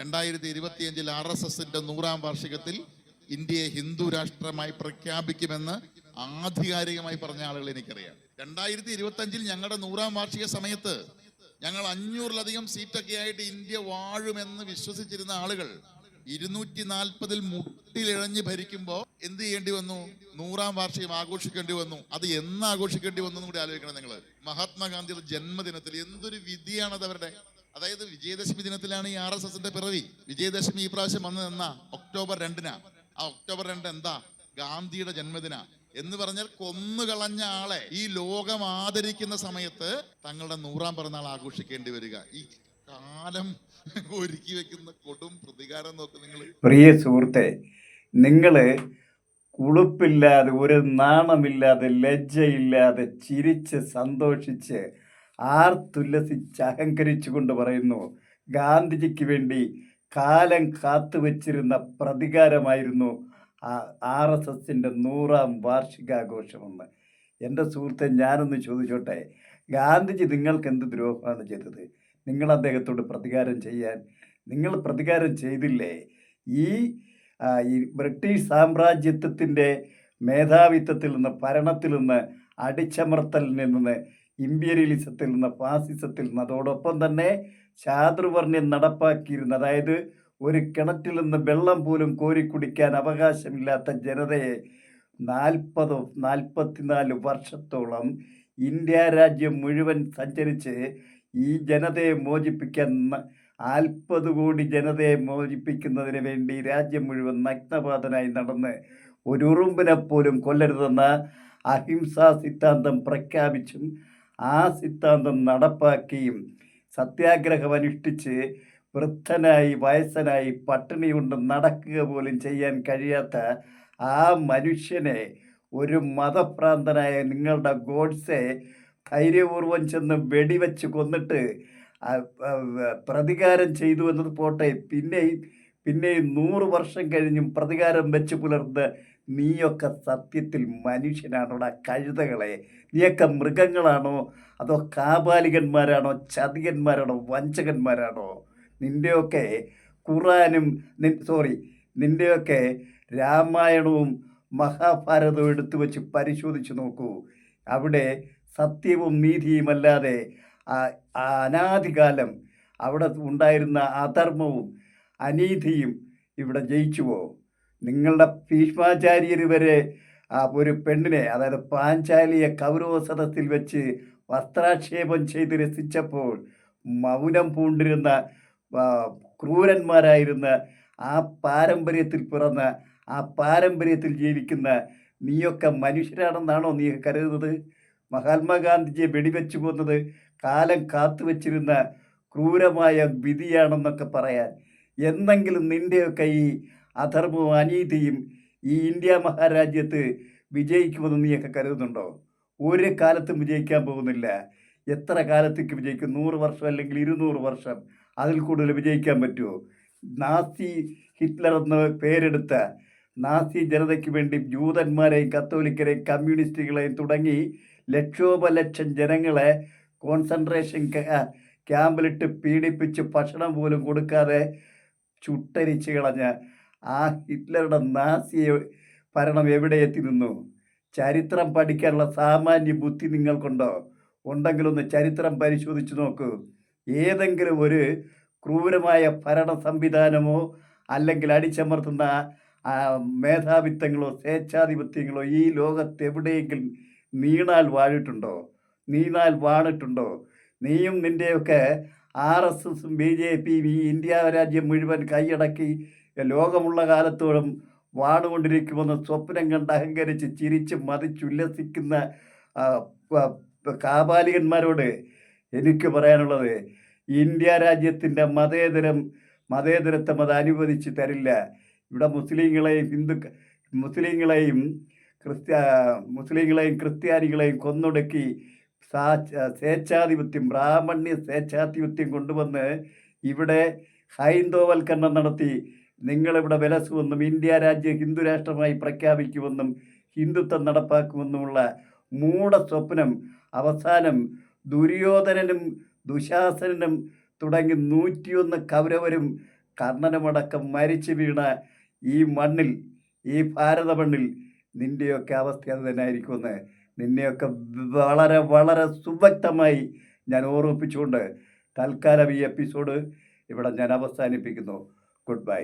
രണ്ടായിരത്തി ഇരുപത്തിയഞ്ചിൽ R S എസിന്റെ നൂറാം വാർഷികത്തിൽ ഇന്ത്യയെ ഹിന്ദു രാഷ്ട്രമായി പ്രഖ്യാപിക്കുമെന്ന് ആധികാരികമായി പറഞ്ഞ ആളുകൾ എനിക്കറിയാം. രണ്ടായിരത്തി ഇരുപത്തി അഞ്ചിൽ ഞങ്ങളുടെ നൂറാം വാർഷിക സമയത്ത് ഞങ്ങൾ അഞ്ഞൂറിലധികം സീറ്റൊക്കെ ആയിട്ട് ഇന്ത്യ വാഴുമെന്ന് വിശ്വസിച്ചിരുന്ന ആളുകൾ ഇരുന്നൂറ്റി നാൽപ്പതിൽ മുട്ടിലിഴഞ്ഞ് ഭരിക്കുമ്പോൾ എന്ത് ചെയ്യേണ്ടി വന്നു? നൂറാം വാർഷികം ആഘോഷിക്കേണ്ടി വന്നു. അത് എന്ന് ആഘോഷിക്കേണ്ടി വന്നു കൂടി ആലോചിക്കണം നിങ്ങൾ. മഹാത്മാഗാന്ധിയുടെ ജന്മദിനത്തിൽ എന്തൊരു വിധിയാണത് അവരുടെ അതായത് വിജയദശമി ദിനത്തിലാണ് ഈ ആർ എസ് എസിന്റെ പിറവി. വിജയദശമി ഈ പ്രാവശ്യം വന്നത് എന്നാ ഒക്ടോബർ രണ്ടിനാ. ആ ഒക്ടോബർ രണ്ട് എന്താ? ഗാന്ധിയുടെ ജന്മദിന. എന്ന് പറഞ്ഞാൽ കൊന്നുകളഞ്ഞ ആളെ ഈ ലോകം ആദരിക്കുന്ന സമയത്ത് തങ്ങളുടെ നൂറാം പിറന്നാൾ ആഘോഷിക്കേണ്ടി വരിക. ഈ കാലം ഒരുക്കി വെക്കുന്ന കൊടും പ്രതികാരം നോക്ക് നിങ്ങൾ പ്രിയ സുഹൃത്തെ നിങ്ങൾ കുളിപ്പില്ലാതെ ഒരു നാണമില്ലാതെ ലജ്ജയില്ലാതെ ചിരിച്ച് സന്തോഷിച്ച് ആർത്തുല്ലസിച്ച് അഹങ്കരിച്ചു കൊണ്ട് പറയുന്നു ഗാന്ധിജിക്ക് വേണ്ടി കാലം കാത്തു കാത്തുവച്ചിരുന്ന പ്രതികാരമായിരുന്നു ആർ എസ് എസിന്റെ നൂറാം വാർഷികാഘോഷമെന്ന്. എന്റെ സുഹൃത്തെ ഞാനൊന്ന് ചോദിച്ചോട്ടെ ഗാന്ധിജി നിങ്ങൾക്ക് എന്ത് ദ്രോഹമാണ് ചെയ്തത്? നിങ്ങൾ അദ്ദേഹത്തോട് പ്രതികാരം ചെയ്യാൻ നിങ്ങൾ പ്രതികാരം ചെയ്തില്ലേ? ഈ ബ്രിട്ടീഷ് സാമ്രാജ്യത്വത്തിന്റെ മേധാവിത്വത്തിൽ നിന്ന് ഭരണത്തിൽ നിന്ന് അടിച്ചമർത്തലിൽ നിന്ന് ഇമ്പീരിയലിസത്തിൽ നിന്ന് ഫാസിസത്തിൽ നിന്ന് അതോടൊപ്പം തന്നെ ചാതുർവർണ്യം നടപ്പാക്കിയിരുന്ന അതായത് ഒരു കിണറ്റിൽ നിന്ന് വെള്ളം പോലും കോരി കുടിക്കാൻ അവകാശമില്ലാത്ത ജനതയെ നാൽപ്പതോ നാൽപ്പത്തിനാല് വർഷത്തോളം ഇന്ത്യ രാജ്യം മുഴുവൻ സഞ്ചരിച്ച് ഈ ജനതയെ മോചിപ്പിക്കാൻ നാൽപ്പത് കോടി ജനതയെ മോചിപ്പിക്കുന്നതിന് വേണ്ടി രാജ്യം മുഴുവൻ നഗ്നപാതനായി നടന്ന് ഒരു ഉറുമ്പിനെ പോലും കൊല്ലരുതെന്ന അഹിംസാ സിദ്ധാന്തം പ്രഖ്യാപിച്ചും ആ സിദ്ധാന്തം നടപ്പാക്കിയും സത്യാഗ്രഹം അനുഷ്ഠിച്ച് വൃദ്ധനായി വയസ്സനായി പട്ടിണി കൊണ്ട് നടക്കുക പോലും ചെയ്യാൻ കഴിയാത്ത ആ മനുഷ്യനെ ഒരു മതഭ്രാന്തനായ നിങ്ങളുടെ ഗോഡ്സെ ധൈര്യപൂർവം ചെന്ന് വെടിവെച്ച് കൊന്നിട്ട് പ്രതികാരം ചെയ്തു എന്നത് പോട്ടെ. പിന്നെയും പിന്നെയും നൂറ് വർഷം കഴിഞ്ഞും പ്രതികാരം വെച്ച് പുലർന്ന് നീയൊക്കെ സത്യത്തിൽ മനുഷ്യനാണോടാ കഴുതകളെ? നീയൊക്കെ മൃഗങ്ങളാണോ? അതോ കാപാലികന്മാരാണോ? ചതികന്മാരാണോ? വഞ്ചകന്മാരാണോ? നിന്റെയൊക്കെ ഖുറാനും നി സോറി നിന്റെയൊക്കെ രാമായണവും മഹാഭാരതവും എടുത്തു വെച്ച് പരിശോധിച്ച് നോക്കൂ. അവിടെ സത്യവും നീതിയുമല്ലാതെ അനാദികാലം അവിടെ ഉണ്ടായിരുന്ന അധർമ്മവും അനീതിയും ഇവിടെ ജയിച്ചുവോ? നിങ്ങളുടെ ഭീഷ്മാചാര്യർ വരെ ആ ഒരു പെണ്ണിനെ അതായത് പാഞ്ചാലിയെ കൗരവ സദസ്സിൽ വെച്ച് വസ്ത്രാക്ഷേപം ചെയ്ത് രസിച്ചപ്പോൾ മൗനം പൂണ്ടിരുന്ന ക്രൂരന്മാരായിരുന്ന ആ പാരമ്പര്യത്തിൽ പിറന്ന ആ പാരമ്പര്യത്തിൽ ജീവിക്കുന്ന നീയൊക്കെ മനുഷ്യരാണെന്നാണോ നീ കരുതുന്നത്? മഹാത്മാഗാന്ധിജിയെ വെടിവെച്ച് പോകുന്നത് കാലം കാത്തു വച്ചിരുന്ന ക്രൂരമായ വിധിയാണെന്നൊക്കെ പറയാൻ. എന്തെങ്കിലും നിന്റെയൊക്കെ ഈ അധർമ്മവും അനീതിയും ഈ ഇന്ത്യ മഹാരാജ്യത്ത് വിജയിക്കുമെന്ന് നീയൊക്കെ കരുതുന്നുണ്ടോ? ഒരു കാലത്തും വിജയിക്കാൻ പോകുന്നില്ല. എത്ര കാലത്തേക്ക് വിജയിക്കും? നൂറ് വർഷം അല്ലെങ്കിൽ ഇരുന്നൂറ് വർഷം അതിൽ കൂടുതൽ വിജയിക്കാൻ പറ്റുമോ? നാസി ഹിറ്റ്ലർ എന്ന് പേരെടുത്ത നാസി ജനതയ്ക്ക് വേണ്ടി ജൂതന്മാരെയും കത്തോലിക്കരെയും കമ്മ്യൂണിസ്റ്റുകളെയും തുടങ്ങി ലക്ഷോപലക്ഷം ജനങ്ങളെ കോൺസെൻട്രേഷൻ ക്യാ- ക്യാമ്പിലിട്ട് പീഡിപ്പിച്ച് ഭക്ഷണം പോലും കൊടുക്കാതെ ചുട്ടരിച്ച് കളഞ്ഞ ആ ഹിറ്റ്ലറുടെ നാസി ഭരണം എവിടെ എത്തി നിന്നു ചരിത്രം പഠിക്കാനുള്ള സാമാന്യ ബുദ്ധി നിങ്ങൾക്കുണ്ടോ? ഉണ്ടെങ്കിലൊന്ന് ചരിത്രം പരിശോധിച്ച് നോക്കൂ. ഏതെങ്കിലും ഒരു ക്രൂരമായ ഭരണ സംവിധാനമോ അല്ലെങ്കിൽ അടിച്ചമർത്തുന്ന മേധാവിത്വങ്ങളോ സ്വേച്ഛാധിപത്യങ്ങളോ ഈ ലോകത്ത് എവിടെയെങ്കിലും നീണാൽ വാഴിട്ടുണ്ടോ നീണാൽ വാണിട്ടുണ്ടോ? നീയും നിന്റെയൊക്കെ ആർ എസ് എസും ബി ജെ പിയും ഈ ഇന്ത്യ രാജ്യം മുഴുവൻ കൈയടക്കി ലോകമുള്ള കാലത്തോളം വാണുകൊണ്ടിരിക്കുമെന്ന് സ്വപ്നം കണ്ട് അഹങ്കരിച്ച് ചിരിച്ച് മതിച്ചുല്ലസിക്കുന്ന കാപാലികന്മാരോട് എനിക്ക് പറയാനുള്ളത് ഇന്ത്യ രാജ്യത്തിന്റെ മതേതരം മതേതരത്വം അത് അനുവദിച്ച് തരില്ല. ഇവിടെ മുസ്ലിങ്ങളെയും ഹിന്ദു മുസ്ലിങ്ങളെയും ക്രിസ്ത്യ മുസ്ലിങ്ങളെയും ക്രിസ്ത്യാനികളെയും കൊന്നൊടുക്കി സാ സ്വേച്ഛാധിപത്യം ബ്രാഹ്മണ്യ സ്വേച്ഛാധിപത്യം കൊണ്ടുവന്ന് ഇവിടെ ഹൈന്ദവവൽക്കരണം നടത്തി നിങ്ങളിവിടെ വിലസുമെന്നും ഇന്ത്യ രാജ്യം ഹിന്ദു രാഷ്ട്രമായി പ്രഖ്യാപിക്കുമെന്നും ഹിന്ദുത്വം നടപ്പാക്കുമെന്നുമുള്ള മൂട സ്വപ്നം അവസാനം ദുര്യോധനനും ദുശാസനനും തുടങ്ങി നൂറ്റിയൊന്ന് കൗരവരും കർണനുമടക്കം മരിച്ചു വീണ ഈ മണ്ണിൽ ഈ ഭാരത മണ്ണിൽ നിന്റെയൊക്കെ അവസ്ഥ അത് തന്നെ ആയിരിക്കുമെന്ന് നിന്നെയൊക്കെ വളരെ വളരെ സുവ്യക്തമായി ഞാൻ ഓർമ്മിപ്പിച്ചുകൊണ്ട് തൽക്കാലം ഈ എപ്പിസോഡ് ഇവിടെ ഞാൻ അവസാനിപ്പിക്കുന്നു. Good bye